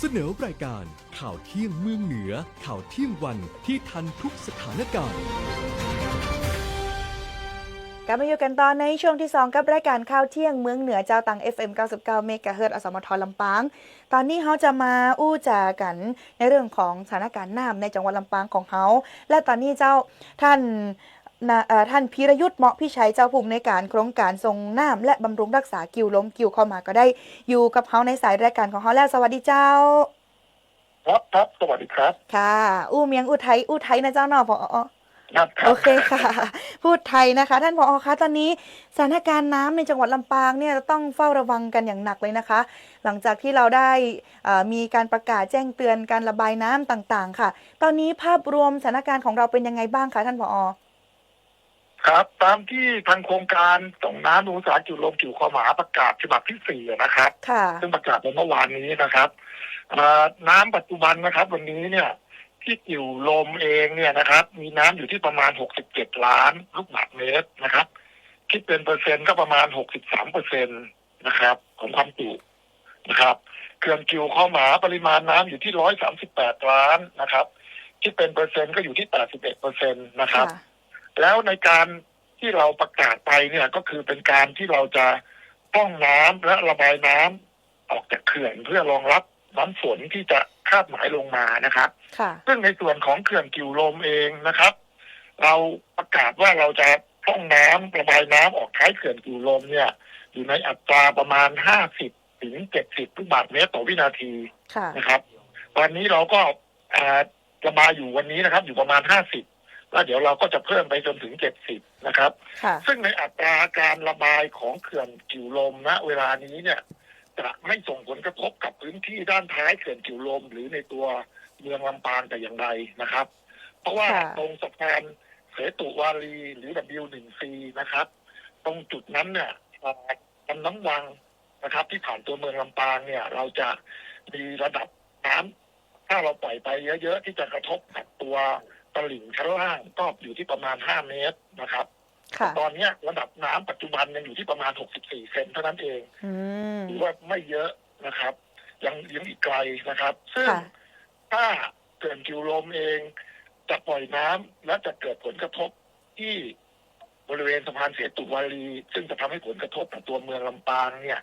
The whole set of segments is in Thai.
เสนอรายการข่าวเที่ยงเมืองเหนือ ข่าวเที่ยงวันที่ทันทุกสถานการณ์ กลับมาอยู่กันตอนในช่วงที่ 2 กับรายการข่าวเที่ยงเมืองเหนือเจ้าตัง FM 99 เมกะเฮิรตอสมทลำปาง ตอนนี้เขาจะมาอู้จากันในเรื่องของสถานการณ์น้ำในจังหวัดลำปางของเขา และตอนนี้เจ้าท่าน นะเอ่อท่านพีรยุทธ์เหมาะพิชัยเจ้าภูมิในการโครงการทรงน้ำและบำรุงรักษากิวล้มกิวเข้ามาก็ได้อยู่กับเขาในสายรายการของเขาแล้วสวัสดีเจ้า ครับครับสวัสดีครับ ค่ะ อู้เมียงอู้ไทยอู้ไทยนะเจ้าเนาะพอครับครัโอบเคค่ะ พูดไทยนะคะ ท่านผอคะตอนนี้สถานการณ์น้ำในจังหวัดลำปางเนี่ยต้องเฝ้าระวังกันอย่างหนักเลยนะคะ หลังจากที่เราได้เอ่อมีการประกาศแจ้งเตือนการระบายน้ำต่างๆ ค่ะ ตอนนี้ภาพรวมสถานการณ์ของเราเป็นยังไงบ้างคะท่านผอ ครับ ตามที่ทางโครงการส่งน้ำอุตสาหกิจลมกิ่วขอหมาประกาศฉบับที่สี่นะครับ ค่ะ ซึ่งประกาศไปเมื่อวานนี้นะครับเอ่อน้ำปัจจุบันนะครับ วันนี้เนี่ยที่กิ่วลมเองเนี่ยนะครับ มีน้ำอยู่ที่ประมาณ 67 ล้านลูกบาศก์เมตรนะครับ คิดเป็นเปอร์เซ็นต์ก็ประมาณ 63เปอร์เซ็นต์นะครับ ของความจุนะครับเขื่อนกิ่วข้อหมาปริมาณน้ำอยู่ที่ 138 ล้านนะครับ คิดเป็นเปอร์เซ็นต์ก็อยู่ที่ 81เปอร์เซ็นต์นะครับ ค่ะ แล้วในการที่เราประกาศไปเนี่ยก็คือเป็นการที่เราจะป้องน้ำและระบายน้ำออกจากเขื่อนเพื่อรองรับน้ำฝนที่จะคาดหมายลงมานะครับค่ะซึ่งในส่วนของเขื่อนกิวลมเองนะครับ เราประกาศว่าเราจะป้องน้ำระบายน้ำออกท้ายเขื่อนกิวลมเนี่ย อยู่ในอัตราประมาณ50ถึง70ลูกบาศก์เมตรต่อวินาทีค่ะนะครับวันนี้เราก็อ่าระบายอยู่วันนี้นะครับ อยู่ประมาณห้าสิบ แล้วเดี๋ยวเราก็จะเพิ่มไปจนถึงเจ็ดสิบนะครับ ค่ะซึ่งในอัตราการระบายของเขื่อนกิวลมณเวลานี้เนี่ย จะไม่ส่งผลกระทบกับพื้นที่ด้านท้ายเขื่อนกิวลมหรือในตัวเมืองลำปางแต่อย่างใดนะครับ เพราะว่าค่ะ ตรงสะพานเสตุวารีหรือ W1C นะครับ ตรงจุดนั้นเนี่ยอ่าลำน้ำวังนะครับ ที่ผ่านตัวเมืองลำปางเนี่ย เราจะมีระดับน้ำถ้าเราปล่อยไปเยอะ ๆ ที่จะกระทบกับตัว ตลิ่งชั้นล่างก็อยู่ที่ประมาณ 5 เมตรนะครับ ค่ะ ตอนเนี้ยระดับน้ำปัจจุบันยังอยู่ที่ประมาณ 64 เซนเท่านั้นเองอืมถือว่าไม่เยอะนะครับ ยังยังอีกไกลนะครับ ซึ่งค่ะ ถ้าเกิดกิวลมเองจะปล่อยน้ำและจะเกิดผลกระทบที่บริเวณสะพานเสตุวารีซึ่งจะทำให้ผลกระทบกับตัวเมืองลำปางเนี่ย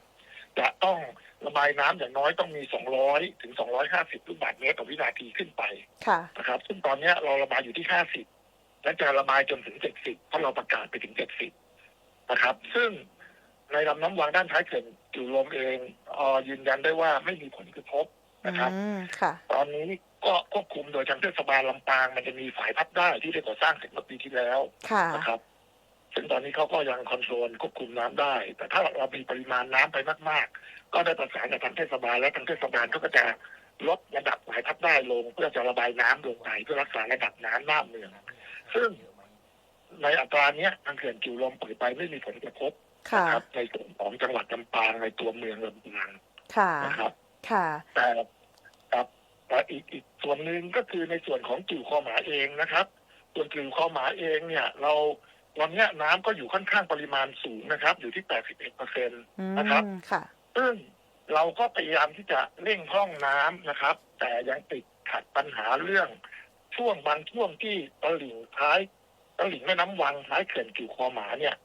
จะต้องระบายน้ำอย่างน้อยต้องมี 200 ถึง 250 ลูกบาศก์เมตรต่อวินาทีขึ้นไปค่ะนะครับ ซึ่งตอนเนี้ยเราระบายอยู่ที่ 50 และจะระบายจนถึง 70 เพราะเราประกาศไปถึง 70 นะครับ ซึ่งในลำน้ำวังด้านท้ายเขื่อนกิวลมเองเออยืนยันได้ว่าไม่มีผลกระทบนะครับอืมค่ะตอนนี้ก็ควบคุมโดยทางเทศบาลลำปาง มันจะมีฝ่ายพับได้ที่ได้ก่อสร้างเสร็จเมื่อปีที่แล้วค่ะนะครับ ซึ่งตอนนี้เขาก็ยังคอนโทรลควบคุมน้ำได้ แต่ถ้าเรามีปริมาณน้ำไปมาก ๆ ก็ได้ประสานกับทางเทศบาลและทางเทศบาลเขาก็จะลดระดับฝ่ายพับได้ลง เพื่อจะระบายน้ำลงไปเพื่อรักษาระดับน้ำหน้าเมือง ซึ่งในอัตราเนี้ยทางเขื่อนกิวลมปล่อยไปไม่มีผลกระทบค่ะนะครับในส่วนของจังหวัดลำปางในตัวเมืองลำปางค่ะนะครับค่ะแต่ครับแต่อีกอีกส่วนหนึ่งก็คือในส่วนของกิ่วคอหมาเองนะครับ ส่วนกิ่วคอหมาเองเนี่ย เรา ตอนเนี้ยน้ำก็อยู่ค่อนข้างปริมาณสูงนะครับ อยู่ที่ 81เปอร์เซ็นต์อืมนะครับค่ะซึ่งเราก็พยายามที่จะเร่งพร่องน้ำนะครับ แต่ยังติดขัดปัญหาเรื่อง ช่วงบางช่วงที่ตลิ่งท้ายตลิ่งแม่น้ำวังท้ายเขื่อนกิ่วคอหมาเนี่ย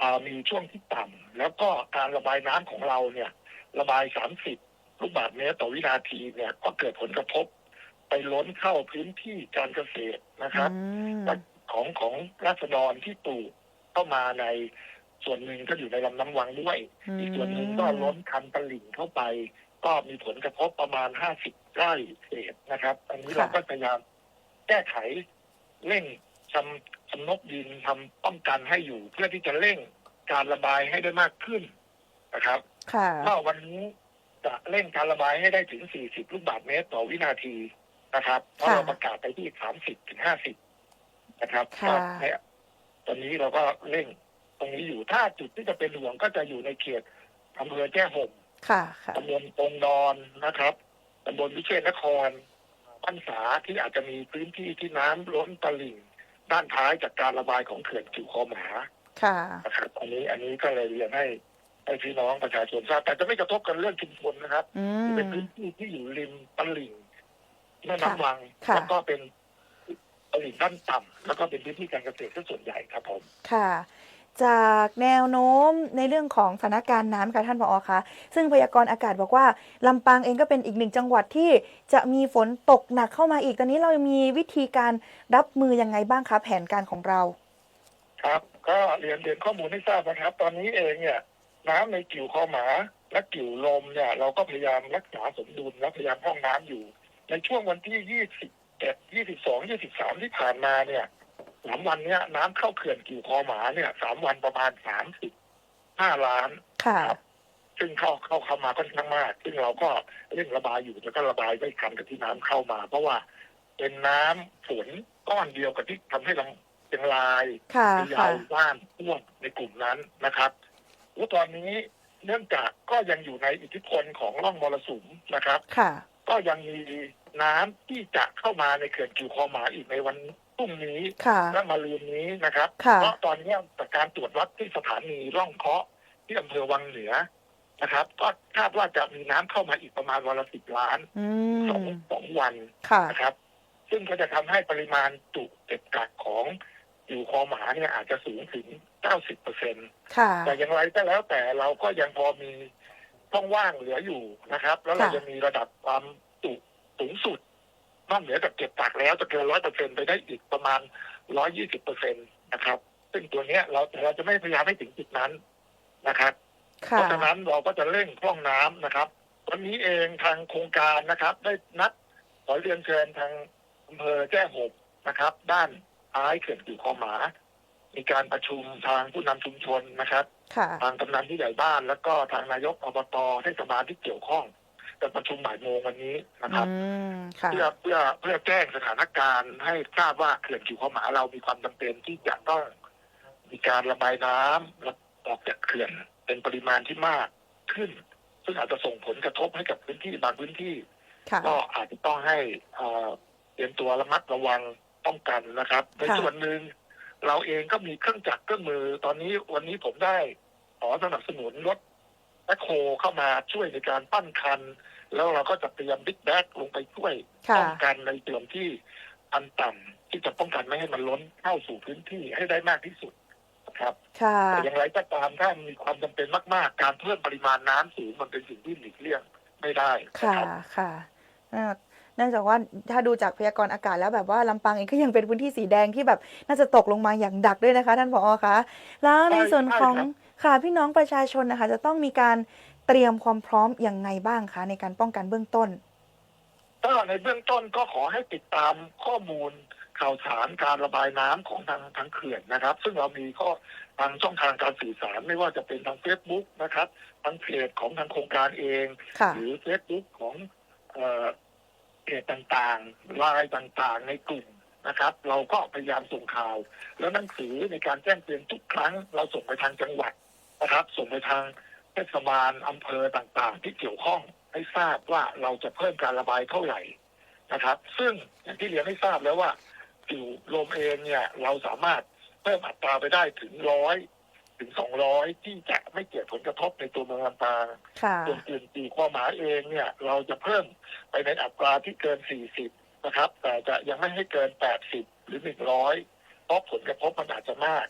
อ่ามีช่วงที่ต่ำแล้วก็การระบายน้ำของเราเนี่ย ระบาย 30 ลูกบาศก์เมตรต่อวินาทีเนี่ยก็เกิดผลกระทบ ไปล้นเข้าพื้นที่การเกษตรนะครับอืม ของของราษฎรที่ปลูกเข้ามาในส่วนหนึ่งก็อยู่ในลำน้ำวังด้วย อีกส่วนหนึ่งก็ล้นคันตลิ่งเข้าไป ก็มีผลกระทบประมาณ50ไร่เศษนะครับ อันนี้ค่ะเราก็พยายามแก้ไขเร่งชำชำนกดินทำป้องกันให้อยู่ เพื่อที่จะเร่งการระบายให้ได้มากขึ้นนะครับค่ะว่าวันนี้จะเร่งการระบายให้ได้ถึง 40 ลูกบาศก์เมตรต่อวินาทีนะครับ เพราะค่ะเราประกาศไปที่ 30 ถึง 50 นะครับค่ะก็เนี่ยตอนนี้เราก็เร่งตรงนี้อยู่ถ้าจุดที่จะเป็นห่วงก็จะอยู่ในเขตอำเภอแจ้ห่มค่ะค่ะ ตำบลปงดอนนะครับตำบลวิเชษนครพันษาที่อาจจะมีพื้นที่ที่น้ำล้นตลิ่ง ด้านท้ายจากการระบายของเขื่อนกิ่วคอหมา ค่ะ นะครับอันนี้อันนี้ก็เลยเรียนให้ให้พี่น้องประชาชนทราบแต่จะไม่กระทบกันเรื่องชุมชนนะครับอืม เป็นพื้นที่ที่อยู่ริมตลิ่งแม่ค่ะน้ำวังค่ะ แล้วก็เป็นต ลิ่งด้านต่ำแล้วก็เป็นพื้นที่การเกษตรซะส่วนใหญ่ครับผมค่ะ จากแนวโน้มในเรื่องของสถานการณ์น้ำค่ะท่านผอคะซึ่งพยากรณ์อากาศบอกว่าลำปางเองก็เป็นอีกหนึ่งจังหวัดที่จะมีฝนตกหนักเข้ามาอีกตอนนี้เรามีวิธีการรับมือยังไงบ้างคะแผนการของเราครับ ก็เรียนเรียนข้อมูลให้ทราบนะครับ ตอนนี้เองเนี่ยน้ำในกิ่วคอหมาและกิ่วลมเนี่ย เราก็พยายามรักษาสมดุลและพยายามพร่องน้ำอยู่ ในช่วงวันที่ยี่สิบ เอ็ดยี่สิบสองยี่สิบสามที่ผ่านมาเนี่ยสามวันเนี้ยน้ำเข้าเขื่อนกิ่วคอหมาเนี่ยสามวันประมาณสามสิบห้าล้านค่ะครับซึ่งเข้าเข้าเข้ามาค่อนข้างมาก ซึ่งเราก็เร่งระบายอยู่แต่ก็ระบายไม่ทันกับที่น้ำเข้ามา เพราะว่าเป็นน้ำฝนก้อนเดียวกับที่ทำให้ลำเชียงรายค่ะพะค่ะเยาวบ้านท่วมในกลุ่มนั้นนะครับแล้วตอนนี้เนื่องจากก็ยังอยู่ในอิทธิพลของร่องมรสุมนะครับค่ะก็ยังมี น้ำที่จะเข้ามาในเขื่อนกิวคอหมาอีกในวันพรุ่งนี้ค่ะและมาลืนนี้นะครับค่ะเพราะตอนนี้จากการตรวจวัดที่สถานีร่องเคาะที่อำเภอวังเหนือนะครับ ก็คาดว่าจะมีน้ำเข้ามาอีกประมาณวันละสิบล้านอืสองมสองวันค่ะนะครับ ซึ่งก็จะทำให้ปริมาณจุเก็บกักของอยู่คอหมาเนี่ยอาจจะสูงถึง90เปอร์เซ็นค่ะแต่อย่างไรก็แล้วแต่เราก็ยังพอมีช่องว่างเหลืออยู่นะครับ แล้วเราค่ะจะมีระดับความจุ สูงสุดนอกเหนือจากเก็บกักแล้วจะเกินร้อยเปอร์เซ็นไปได้อีกประมาณร้อยี่สิบเปอร์เซ็นตนะครับ ซึ่งตัวเนี้ยเราเราจะไม่พยายามให้ถึงจุดนั้นนะครับ เพค่ะราะฉะนั้นเราก็จะเร่งพร่องน้ำนะครับวันนี้เองทางโครงการนะครับ ได้นัดขอเรียนเชิญทางอำเภอแจ้ห่มนะครับ ด้านท้ายเขื่อนกิ่วคอหมา มีการประชุมทางผู้นำชุมชนนะครับค่ะทางกำนันที่ใหญ่บ้าน แล้วก็ทางนายกอบตเทศบาลที่เกี่ยวข้อง จะประชุมบ่ายโมงวันนี้นะครับ อืมค่ะ เพื่อเพื่อเพื่อแจ้งสถานการณ์ให้ทราบว่าเขื่อนกิ่วข้าวหมาเรามีความจำเป็นที่จะต้องมีการระบายน้ำออกจากเขื่อนเป็นปริมาณที่มากขึ้น ซึ่งอาจจะส่งผลกระทบให้กับพื้นที่บางพื้นที่ ค่ะ ก็อาจจะต้องให้เอ่อเตรียมตัวระมัดระวังป้องกันนะครับ ในค่ะส่วนหนึ่งเราเองก็มีเครื่องจักรเครื่องมือตอนนี้วันนี้ผมได้ขอสนับสนุนรถ แบคโฮเข้ามาช่วยในการปั้นคัน แล้วเราก็จะเตรียมบิ๊กแบ็กลงไปช่วยค่ะป้องกันในส่วนที่อันต่ำที่จะป้องกันไม่ให้มันล้นเข้าสู่พื้นที่ให้ได้มากที่สุดนะครับค่ะแต่อย่างไรก็ตามถ้ามีความจำเป็นมากๆ การเพิ่มปริมาณน้ำสูงมันเป็นสิ่งที่หลีกเลี่ยงไม่ได้นะค่ะครับค่ะเอ่อเนื่องจากว่าถ้าดูจากพยากรณ์อากาศแล้วแบบว่าลำปางเองก็ยังเป็นพื้นที่สีแดงที่แบบน่าจะตกลงมาอย่างดักด้วยนะคะ ท่านผอคะแล้วในใช่ส่วนของใช่ ครับค่ะพี่น้องประชาชนนะคะจะต้องมีการเตรียมความพร้อมอย่างไงบ้างคะในการป้องกันเบื้องต้นก็ในเบื้องต้นก็ขอให้ติดตามข้อมูลข่าวสารการระบายน้ำของทางทางเขื่อนนะครับ ซึ่งเรามีข้อทางช่องทางการสื่อสารไม่ว่าจะเป็นทางเฟซบุ๊กนะครับทางเพจของทางโครงการเองค่ะหรือเฟซบุ๊กของเอ่อเพจต่างๆไลน์ต่างๆ ในกลุ่มนะครับ เราก็พยายามส่งข่าว แล้วหนังสือในการแจ้งเตือนทุกครั้ง เราส่งไปทางจังหวัด นะครับ ส่งไปทางเทศบาลอำเภอต่างๆ ที่เกี่ยวข้องให้ทราบว่าเราจะเพิ่มการระบายเท่าไหร่นะครับ ซึ่งอย่างที่เรียนให้ทราบแล้วว่ากิ่วลมเองเนี่ยเราสามารถเพิ่มอัตราไปได้ถึงร้อยถึงสองร้อยที่จะไม่เกิดผลกระทบในตัวเมืองลำปางค่ะส่วนอื่นตีความหมายเองเนี่ย เราจะเพิ่มไปในอัตราที่เกิน40นะครับ แต่จะยังไม่ให้เกิน80หรือ100เพราะผลกระทบมันอาจจะมาก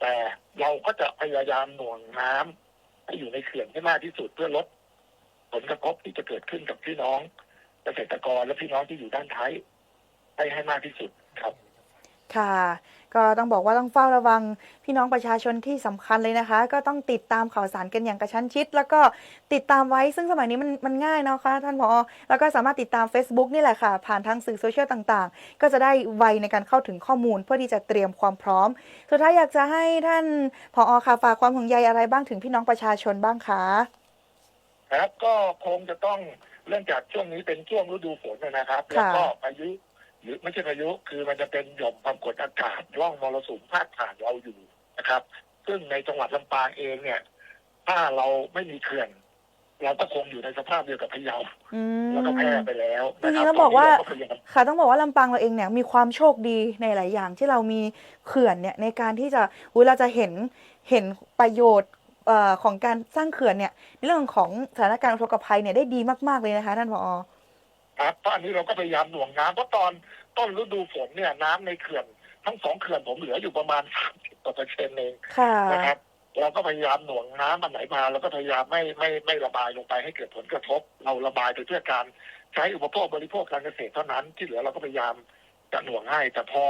แต่เราก็จะพยายามหน่วงน้ำให้อยู่ในเขื่อนให้มากที่สุดเพื่อลดผลกระทบที่จะเกิดขึ้นกับพี่น้องเกษตรกรและพี่น้องที่อยู่ด้านท้ายให้ให้มากที่สุดครับ ค่ะ ก็ต้องบอกว่าต้องเฝ้าระวังพี่น้องประชาชนที่สำคัญเลยนะคะ ก็ต้องติดตามข่าวสารกันอย่างกระชั้นชิด แล้วก็ติดตามไว้ซึ่งสมัยนี้มันมันง่ายเนาะคะท่านผอแล้วก็สามารถติดตาม Facebook นี่แหละค่ะ ผ่านทางสื่อโซเชียลต่างๆ ก็จะได้ไวในการเข้าถึงข้อมูล เพื่อที่จะเตรียมความพร้อม สุดท้ายอยากจะให้ท่านผอค่ะฝากความห่วงใยอะไรบ้างถึงพี่น้องประชาชนบ้างคะครับก็คงจะต้องเรื่องจากช่วงนี้เป็นช่วงฤดูฝนนะครับ แล้วก็พายุ หรือไม่ใช่พายุคือมันจะเป็นหย่อมความกดอากาศร่องมรสุมพาดผ่านเราอยู่นะครับ ซึ่งในจังหวัดลำปางเองเนี่ย ถ้าเราไม่มีเขื่อน เราก็คงอยู่ในสภาพเดียวกับพะเยาอืม แล้วก็แพร่ไปแล้วจนะคริรังๆแล้วบอกว่า ตนนี้เรพยายามค่ะต้องบอกว่าลำปางเราเองเนี่ยมีความโชคดีในหลายอย่างที่เรามีเขื่อนเนี่ยในการที่จะอุยเราจะเห็นเห็นประโยชน์เอ่อของการสร้างเขื่อนเนี่ยในเรื่องของสถานการณ์อุทกภัยเนี่ยได้ดีมากๆเลยนะคะท่านผอ ครับเพราะอันนี้เราก็พยายามหน่วงน้ำเพราะตอนต้นฤดูฝนเนี่ยน้ำในเขื่อนทั้งสองเขื่อนผมเหลืออยู่ประมาณ30กว่าเปอร์เซ็นต์เองค่ะนะครับเราก็พยายามหน่วงน้ำมันไหลมาเราก็พยายามไม่ไม่ไม่ระบายลงไปให้เกิดผลกระทบ เราระบายไปเพื่อการใช้อุปโภคบริโภคการเกษตรเท่านั้นที่เหลือเราก็พยายามจะหน่วงให้แต่พอ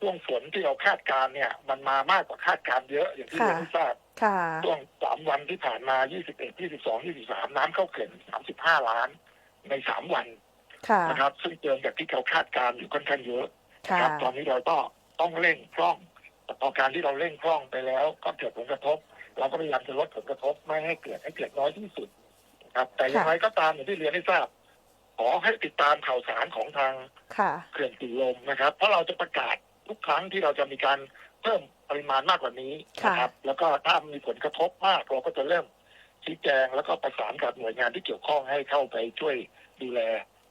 ช่วงฝนที่เราคาดการณ์เนี่ย มันมามากกว่าคาดการณ์เยอะอย่างที่ค่ะเรียนให้ทราบค่ะช่วงสามวันที่ผ่านมา 21 22 23 น้ำเข้าเขื่อน35 ล้านในสามวันค่ะ นะครับ ซึ่งเกินจากที่เราคาดการณ์อยู่ค่อนข้างเยอะนะค่ะครับตอนนี้เราก็ต้องเร่งคล่องแต่พอการที่เราเร่งคล่องไปแล้ว ก็เกิดผลกระทบ เราก็พยายามจะลดผลกระทบไม่ให้เกิดให้เกิดน้อยที่สุดนะครับ แต่อย่างไรก็ตามอย่างที่เรียนให้ทราบขอให้ติดตามข่าวสารของทางค่ะเขื่อนกิ่งลมนะครับ เพราะเราจะประกาศทุกครั้งที่เราจะมีการเพิ่มปริมาณมากกว่านี้นะครับ แล้วก็ถ้ามีผลกระทบมากเราก็จะเริ่มชี้แจงแล้วก็ประสานกับหน่วยงานที่เกี่ยวข้องให้เข้าไปช่วยดูแล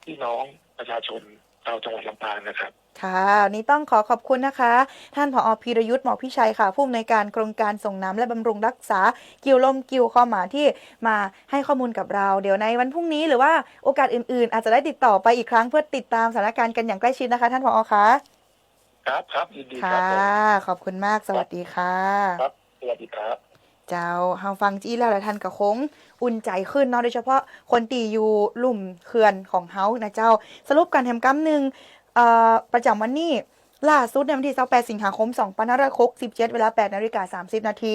พี่น้องประชาชนชาวจังหวัดลำปางนะครับ ค่ะวันนี้ต้องขอขอบคุณนะคะ ท่านผอพีรยุทธ์หมอพิชัยค่ะ ผู้อำนวยการโครงการส่งน้ำและบำรุงรักษา กิวลมกิวคอหมาที่มาให้ข้อมูลกับเรา เดี๋ยวในวันพรุ่งนี้หรือว่าโอกาสอื่นๆ อาจจะได้ติดต่อไปอีกครั้งเพื่อติดตามสถานการณ์กันอย่างใกล้ชิดนะคะ ท่านผอคะครับครับยินดีคค่ะรับผมขอบคุณมากสวัสดีค่ะ ครับสวัสดีครับ เจ้าเฮาฟังจี้แล้วหลายท่านก็คงอุ่นใจขึ้นเนาะโดยเฉพาะคนตีอยู่ลุ่มเขื่อนของเฮานะเจ้า สรุปการแถมกัมหนึ่งประจำวันนี้ล่าสุดในวันที่28สิงหาคม2567เวลา8นาฬิกา30 นาที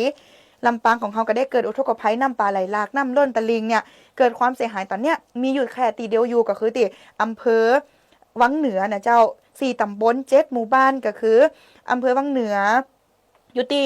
ลำปางของเขาก็ได้เกิดอุทกภัยน้ำป่าไหลหลากน้ำล้นตะลิงเนี่ยเกิดความเสียหายตอนเนี้ยมีอยู่แค่ตีเดียวอยู่ก็คือตีอำเภอวังเหนือนะเจ้าสี่ตำบลเจ็ดหมู่บ้านก็คืออำเภอวังเหนืออยู่ตี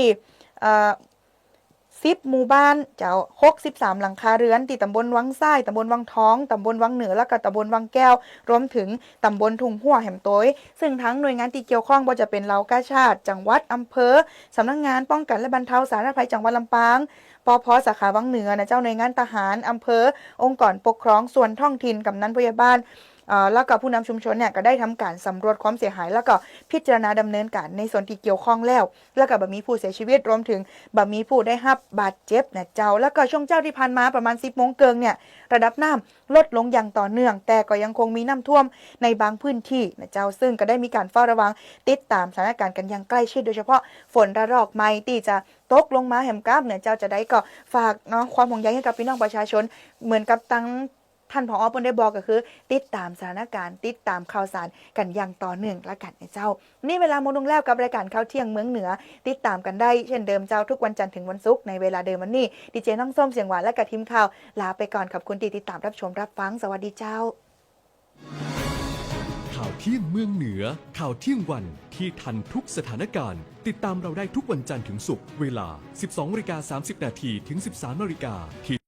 สิบหมู่บ้านเจ้าหกสิบสามหลังคาเรือนที่ตำบลวังไส้ตำบลวังท้องตำบลวังเหนือแล้วก็ตำบลวังแก้ว รวมถึงตำบลทุ่งหัวแหมโต้ยซึ่งทั้งหน่วยงานที่เกี่ยวข้องบ่าจะเป็นเหล่ากาชาติ จังหวัดอำเภอสำนักงานป้องกันและบรรเทาสาธารณภัยจังหวัดลำปางปอพสาขาวังเหนือนะเจ้าหน่วยงานทหารอำเภอ องค์กรปกครองส่วนท้องถิ่นกำนันผู้ใหญ่บ้านเอ่อ แล้วก็ผู้นำชุมชนเนี่ยก็ได้ทำการสำรวจความเสียหาย แล้วก็พิจารณาดำเนินการในส่วนที่เกี่ยวข้องแล้ว แล้วก็บ่มีผู้เสียชีวิตรวมถึงบ่มีผู้ได้รับบาดเจ็บนะเจ้า แล้วก็ช่วงเจ้าที่ผ่านมาประมาณ 10โมงเกิงเนี่ยระดับน้ำลดลงอย่างต่อเนื่อง แต่ก็ยังคงมีน้ำท่วมในบางพื้นที่นะเจ้าซึ่งก็ได้มีการเฝ้าระวังติดตามสถานการณ์กันอย่างใกล้ชิดโดยเฉพาะฝนระลอกใหม่ที่จะตกลงมาแหมกราบเนี่ยเจ้าจะได้ก็ฝากเนาะความห่วงใยให้กับพี่น้องประชาชน เหมือนกับตั้ง ท่านผอเปิ้นได้บอกก็คือ ติดตามสถานการณ์ ติดตามข่าวสารกันอย่างต่อเนื่องละกันนะเจ้า นี่เวลาโมงลงแล้วกับรายการข่าวเที่ยงเมืองเหนือ ติดตามกันได้เช่นเดิมเจ้าทุกวันจันทร์ถึงวันศุกร์ในเวลาเดิมวันนี้ดีเจน้องส้มเสียงหวานและกับทีมข่าวลาไปก่อนขอบคุณที่ติดตามรับชมรับฟังสวัสดีเจ้า ข่าวเที่ยงเมืองเหนือ ข่าวเที่ยงวันที่ทันทุกสถานการณ์ ติดตามเราได้ทุกวันจันทร์ถึงศุกร์เวลา 12นาฬิกา30 นาทีถึง 13นาฬิกาที่